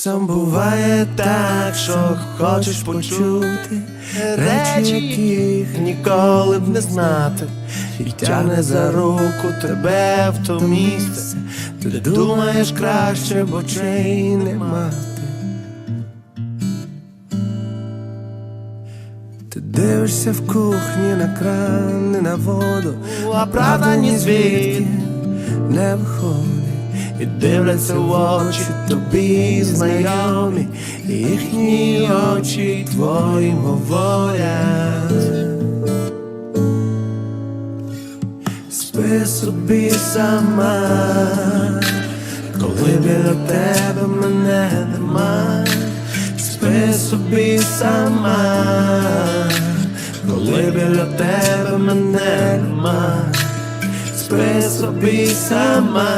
Часом буває так, що хочеш почути речі, яких ніколи б не знати, і тягне за руку тебе в то місце, ти думаєш краще, бо очей не мати. Ти дивишся в кухні на кран, і на воду, а правда ні звідки не виходить. І дивляться в очі тобі знайомі, їхні очі твої говорять. Спи собі сама, коли біля тебе мене нема, спи собі сама, коли біля тебе мене нема, спи собі сама,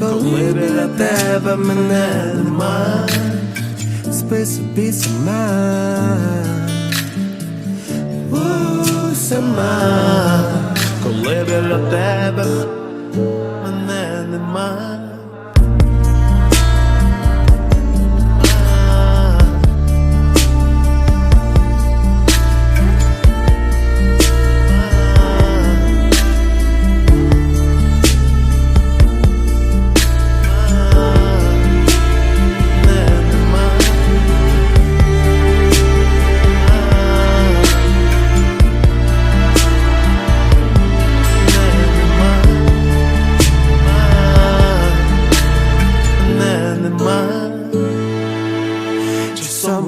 коли біля тебе мене нема, спи собі сама. У, сама, коли біля тебе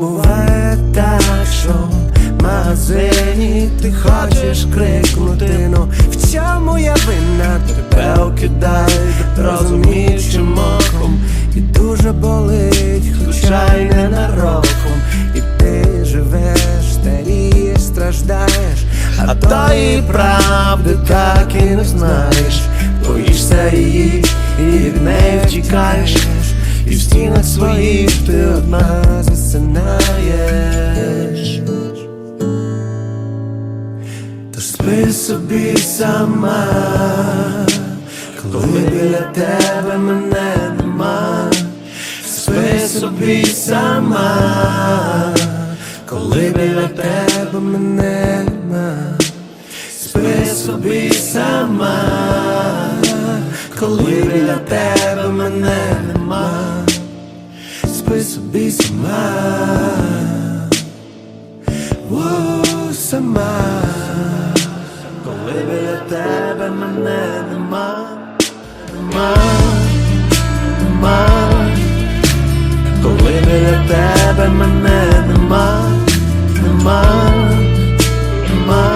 буває так, що в магазині ти хочеш крикнути, ну в чому я винна тебе окидають розуміючим оком. І дуже болить, хоча й не нароком. І ти живеш, старієш, страждаєш, а тої правди так і не знаєш, боїшся її і від неї втікаєш, і в стінах своїх ти одна собі сама, коли біля тебе мене нема, спи собі сама, коли біля тебе мене нема, спи собі сама, коли біля тебе мене нема, спи собі сама. Воу, сама, коли біля тебе мене нема, нема, нема, коли біля тебе мене нема, нема, нема.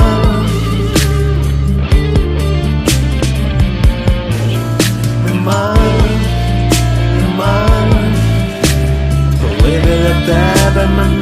Нема, нема, коли біля тебе мене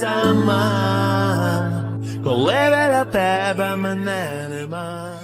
сама, коли біля тебе мене нема.